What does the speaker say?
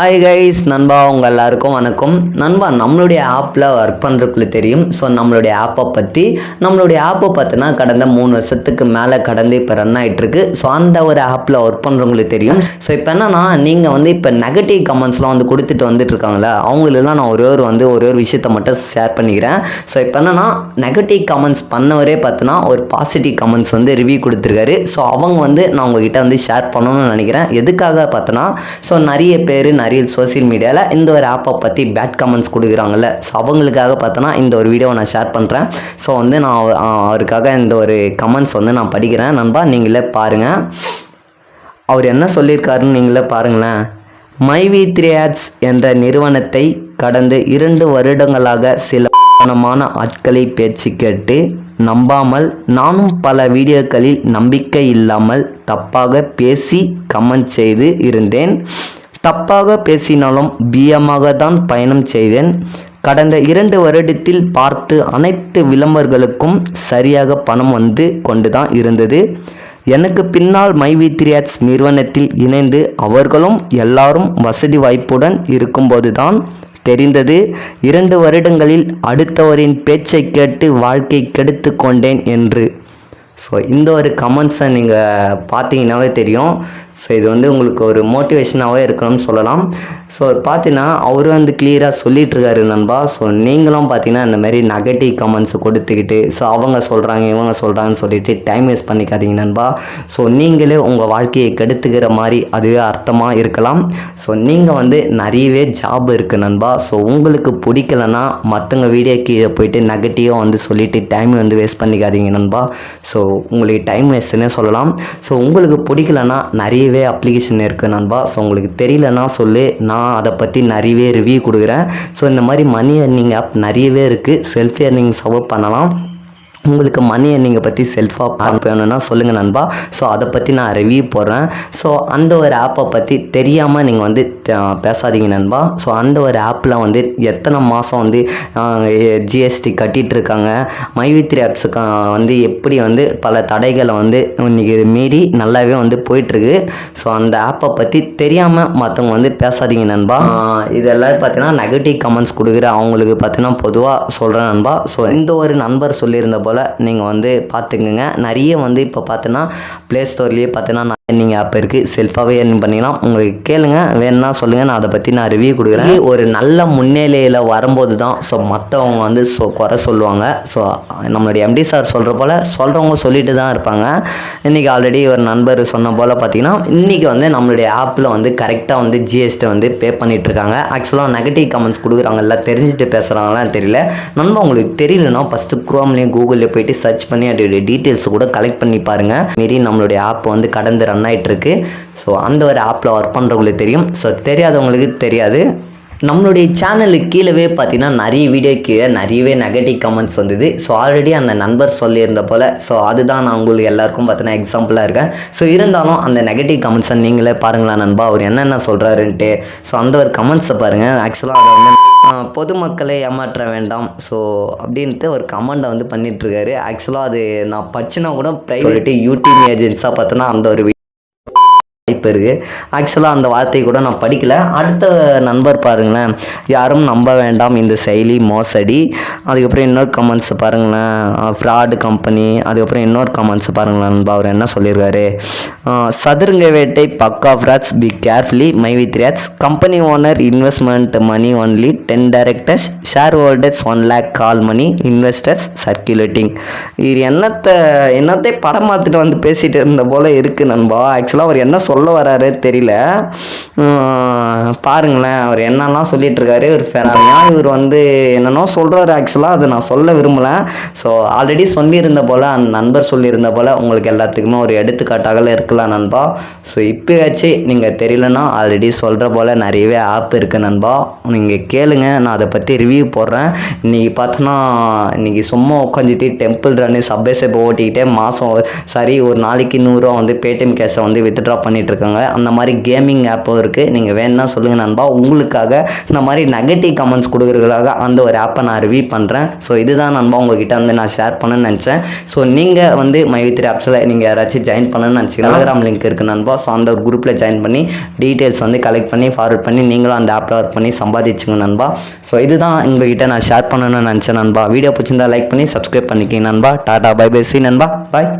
Hi guys நண்பா உங்கள் எல்லாருக்கும் வணக்கம். நண்பா நம்மளுடைய ஆப்பில் ஒர்க் பண்ணுறதுக்குள்ள தெரியும். ஸோ நம்மளுடைய ஆப்பை பற்றி நம்மளுடைய ஆப்பை பார்த்தினா கடந்த மூணு வருஷத்துக்கு மேலே கடந்து இப்போ ரன் ஆகிட்டுருக்கு ஸோ அந்த ஒரு ஆப்பில் ஒர்க் பண்ணுறவங்களுக்கு தெரியும். ஸோ இப்போ என்னன்னா நீங்கள் வந்து இப்போ நெகட்டிவ் கமெண்ட்ஸ்லாம் வந்து கொடுத்துட்டு வந்துட்டுருக்காங்களே அவங்களெல்லாம் நான் ஒரே ஒரு வந்து ஒரே ஒரு விஷயத்தை மட்டும் ஷேர் பண்ணிக்கிறேன். ஸோ இப்போ என்னன்னா நெகட்டிவ் கமெண்ட்ஸ் பண்ணவரே பார்த்தினா ஒரு பாசிட்டிவ் கமெண்ட்ஸ் வந்து ரிவ்யூ கொடுத்துருக்காரு. ஸோ அவங்க வந்து நான் உங்ககிட்ட வந்து ஷேர் பண்ணணும்னு நினைக்கிறேன். எதுக்காக பார்த்தோன்னா ஸோ நிறைய பேர் நிறைய சோஷியல் மீடியாவில் இந்த ஒரு ஆப்பை பற்றி பேட் கமெண்ட்ஸ் கொடுக்குறாங்கல்ல. ஸோ அவங்களுக்காக பார்த்தோன்னா இந்த ஒரு வீடியோவை நான் ஷேர் பண்ணுறேன் ஸோ வந்து நான் அவருக்காக இந்த ஒரு கமெண்ட்ஸ் வந்து நான் படிக்கிறேன். நண்பா நீங்களே பாருங்கள் அவர் என்ன சொல்லியிருக்காருன்னு நீங்களே பாருங்களேன். மைவி த்ரீ ஆட்ஸ் என்ற நிறுவனத்தை கடந்த இரண்டு வருடங்களாக சில பணமான ஆட்களை பேச்சு கேட்டு நம்பாமல் நானும் பல வீடியோக்களில் நம்பிக்கை இல்லாமல் தப்பாக பேசி கமெண்ட் செய்து இருந்தேன். தப்பாக பேசினாலும் பிஎமாக தான் பயணம் செய்தேன். கடந்த இரண்டு வருடத்தில் பார்த்து அனைத்து விளம்பரங்களுக்கும் சரியாக பணம் வந்து கொண்டு தான் இருந்தது. எனக்கு பின்னால் மைவித்ரியாட்ஸ் நிறுவனத்தில் இணைந்து அவர்களும் எல்லாரும் வசதி வாய்ப்புடன் இருக்கும்போது தான் தெரிந்தது. இரண்டு வருடங்களில் அடுத்தவரின் பேச்சை கேட்டு வாழ்க்கை கெடுத்து கொண்டேன் என்று. ஸோ இந்த ஒரு கமெண்ட்ஸை நீங்கள் பார்த்தீங்கன்னாவே தெரியும். ஸோ இது வந்து உங்களுக்கு ஒரு மோட்டிவேஷனாகவே இருக்கணும்னு சொல்லலாம். ஸோ பார்த்தீங்கன்னா அவரும் வந்து கிளியராக சொல்லிகிட்ருக்காரு நண்பா. ஸோ நீங்களும் பார்த்தீங்கன்னா இந்த மாதிரி நெகட்டிவ் கமெண்ட்ஸ் கொடுத்துக்கிட்டு ஸோ அவங்க சொல்கிறாங்க இவங்க சொல்கிறாங்கன்னு சொல்லிட்டு டைம் வேஸ்ட் பண்ணிக்காதீங்க நண்பா. ஸோ நீங்களே உங்கள் வாழ்க்கையை கெடுத்துக்கிற மாதிரி அதுவே அர்த்தமாக இருக்கலாம். ஸோ நீங்கள் வந்து நிறையவே ஜாப் இருக்குது நண்பா. ஸோ உங்களுக்கு பிடிக்கலன்னா மற்றவங்க வீடியோ கீழே போயிட்டு நெகட்டிவாக வந்து சொல்லிவிட்டு டைம் வந்து வேஸ்ட் பண்ணிக்காதீங்க நண்பா. ஸோ உங்களுக்கு டைம் வேஸ்ட்டுன்னே சொல்லலாம். ஸோ உங்களுக்கு பிடிக்கலன்னா நிறைய நிறையவே அப்ளிகேஷன் இருக்குது நண்பா. ஸோ உங்களுக்கு தெரியலனா சொல்லு. நான் அதை பற்றி நிறையவே ரிவ்யூ கொடுக்குறேன். ஸோ இந்த மாதிரி மணி ஏர்னிங் ஆப் நிறையவே இருக்குது செல்ஃப் earning சப்போர்ட் பண்ணலாம். உங்களுக்கு மணி நீங்கள் பற்றி செல்ஃபாக பார்க்க வேணும்னா சொல்லுங்கள் நண்பா. ஸோ அதை பற்றி நான் ரிவ்யூ போடுறேன். ஸோ அந்த ஒரு ஆப்பை பற்றி தெரியாமல் நீங்கள் வந்து பேசாதீங்க நண்பா. ஸோ அந்த ஒரு ஆப்பில் வந்து எத்தனை மாதம் வந்து ஜிஎஸ்டி கட்டிட்டு இருக்காங்க. மைவித்ரி ஆப்ஸுக்கு வந்து எப்படி வந்து பல தடைகளை வந்து இன்னைக்கு மீறி நல்லாவே வந்து போயிட்டுருக்கு. ஸோ அந்த ஆப்பை பற்றி தெரியாமல் மற்றவங்க வந்து பேசாதீங்க நண்பா. இதெல்லாம் பார்த்தீங்கன்னா நெகட்டிவ் கமெண்ட்ஸ் கொடுக்குற அவங்களுக்கு பார்த்தீங்கன்னா பொதுவாக சொல்கிறேன் நண்பா. ஸோ இந்த ஒரு நண்பர் சொல்லியிருந்த போல் நீங்கள் வந்து பார்த்துக்குங்க நிறைய வந்து இப்போ பார்த்தீங்கன்னா ப்ளே ஸ்டோர்லேயே பார்த்தீங்கன்னா நீங்கள் ஆப் இருக்குது செல்ஃபாகவே earn பண்ணிக்கலாம் உங்களுக்கு கேளுங்க. வேணும்னா சொல்லுங்கள் நான் அதை பற்றி நான் ரிவ்யூ கொடுக்குறேன். ஒரு நல்ல முன்னிலையில் வரும்போது தான் ஸோ மற்றவங்க வந்து ஸோ குறை சொல்லுவாங்க. ஸோ நம்மளுடைய எம்டி சார் சொல்கிற போல் சொல்கிறவங்க சொல்லிட்டு தான் இருப்பாங்க. இன்றைக்கி ஆல்ரெடி ஒரு நண்பர் சொன்ன போல் பார்த்தீங்கன்னா இன்றைக்கி வந்து நம்மளுடைய ஆப்பில் வந்து கரெக்டாக வந்து ஜிஎஸ்டி வந்து பே பண்ணிட்டு இருக்காங்க. ஆக்சுவலாக நெகட்டிவ் கமெண்ட்ஸ் கொடுக்குறாங்கல்ல தெரிஞ்சுட்டு பேசுகிறாங்களான்னு தெரியல. நண்பா உங்களுக்கு தெரியலனா ஃபஸ்ட்டு குரோம்லேயும் கூகுளில் போயிட்டு சர்ச் பண்ணி அதோடைய டீட்டெயில்ஸ் கூட கலெக்ட் பண்ணி பாருங்கள் மீறி நம்மளுடைய ஆப் வந்து கடந்து ரன் ஆயிட்டு இருக்கு ஸோ அந்த ஒரு ஆப்பில் ஒர்க் பண்ணுறவங்களுக்கு தெரியும். ஸோ தெரியாதவங்களுக்கு தெரியாது. நம்மளுடைய சேனலுக்கு கீழவே பார்த்தீங்கன்னா நிறைய வீடியோ கீழே நிறையவே நெகட்டிவ் கமெண்ட்ஸ் வந்தது. ஸோ ஆல்ரெடி அந்த நண்பர் சொல்லியிருந்த போல் ஸோ அதுதான் நான் உங்களுக்கு எல்லாருக்கும் பார்த்தீங்கன்னா எக்ஸாம்பிளாக இருக்கேன். ஸோ இருந்தாலும் அந்த நெகட்டிவ் கமெண்ட்ஸை நீங்களே பாருங்களா நண்பா? அவர் என்னென்ன சொல்கிறாருன்ட்டு ஸோ அந்த ஒரு கமெண்ட்ஸை பாருங்கள் ஆக்சுவலாக அதை வந்து பொதுமக்களை ஏமாற்ற வேண்டாம். ஸோ அப்படின்ட்டு ஒரு கமெண்டை வந்து பண்ணிகிட்ருக்காரு ஆக்சுவலாக அது நான் படிச்சுனா கூட ப்ரைவேட்டு யூடியூப் ஏஜென்ட்ஸாக பார்த்தோன்னா அந்த ஒரு வாய்ப்பு இருக்குது ஆக்சுவலாக அந்த வார்த்தையை கூட நான் படிக்கல. அடுத்த நண்பர் பாருங்களேன். யாரும் நம்ப வேண்டாம் இந்த செயலி மோசடி. அதுக்கப்புறம் இன்னொரு கமெண்ட்ஸ் பாருங்களேன். ஃப்ராடு கம்பெனி அதுக்கப்புறம் இன்னொரு கமெண்ட்ஸ் பாருங்களேன் நண்பா. அவர் என்ன சொல்லியிருக்காரு சதுருங்க சதுரங்க வேட்டை பக்கா frauds be carefully my with rates company owner investment money only ten directors share holders one lakh call money investors circulating இது என்னத்தை என்னத்தை படம் பார்த்துட்டு வந்து பேசிகிட்டு இருந்த போல இருக்குது நண்பா. ஆக்சுவலாக அவர் என்ன சொல்ல வராரு தெரியல. பாருங்களேன் அவர் என்னெல்லாம் சொல்லிகிட்ருக்காரு இவர் ஒரு இவர் வந்து என்னென்னோ சொல்கிறாரு ஆக்சுவலாக அதை நான் சொல்ல விரும்பலை. ஸோ ஆல்ரெடி சொல்லியிருந்த போல் அந்த நண்பர் சொல்லியிருந்த போல் உங்களுக்கு எல்லாத்துக்குமே ஒரு எடுத்துக்காட்டாக இருக்கலாம் நண்பா. ஸோ இப்போயாச்சு நீங்கள் தெரியலனா ஆல்ரெடி சொல்கிற போல் நிறையவே ஆப் இருக்குது நண்பா. நீங்கள் கேளுங்க நான் அதை பற்றி ரிவ்யூ போடுறேன். இன்றைக்கி பார்த்தோன்னா இன்றைக்கி சும்மா உட்காந்துட்டு டெம்பிள் ரன்னு சப்வே சப்பை ஓட்டிக்கிட்டே மாதம் சரி ஒரு நாளைக்கு நூறுரூவா வந்து பேடிஎம் கேஷை வந்து வித்ட்ரா பண்ணிட்டு பண்ணிகிட்ருக்காங்க இருக்காங்க அந்த மாதிரி கேமிங் ஆப்பும் இருக்குது நீங்கள் வேணும்னா சொல்லுங்கள் நண்பா. உங்களுக்காக இந்த மாதிரி நெகட்டிவ் கமெண்ட்ஸ் கொடுக்குறதுக்காக அந்த ஒரு ஆப்பை நான் ரிவ்யூ பண்ணுறேன் ஸோ இதுதான் நண்பா உங்ககிட்ட வந்து நான் ஷேர் பண்ணணும்னு நினச்சேன். ஸோ நீங்கள் வந்து மைவித்ரி ஆப்ஸில் நீங்கள் யாராச்சும் ஜாயின் பண்ணணும்னு நினச்சிங்கன்னா டெலகிராம் லிங்க் இருக்குது நண்பா. ஸோ அந்த ஒரு குரூப்பில் ஜாயின் பண்ணி டீட்டெயில்ஸ் வந்து கலெக்ட் பண்ணி ஃபார்வர்ட் பண்ணி நீங்களும் அந்த ஆப்பில் ஒர்க் பண்ணி சம்பாதிச்சுங்க நண்பா. ஸோ இதுதான் உங்ககிட்ட நான் ஷேர் பண்ணணும்னு நினச்சேன் நண்பா. வீடியோ பிடிச்சிருந்தா லைக் பண்ணி சப்ஸ்கிரைப் பண்ணிக்கிங்க நண்பா. டாடா பை பை சி நண்பா. பாய்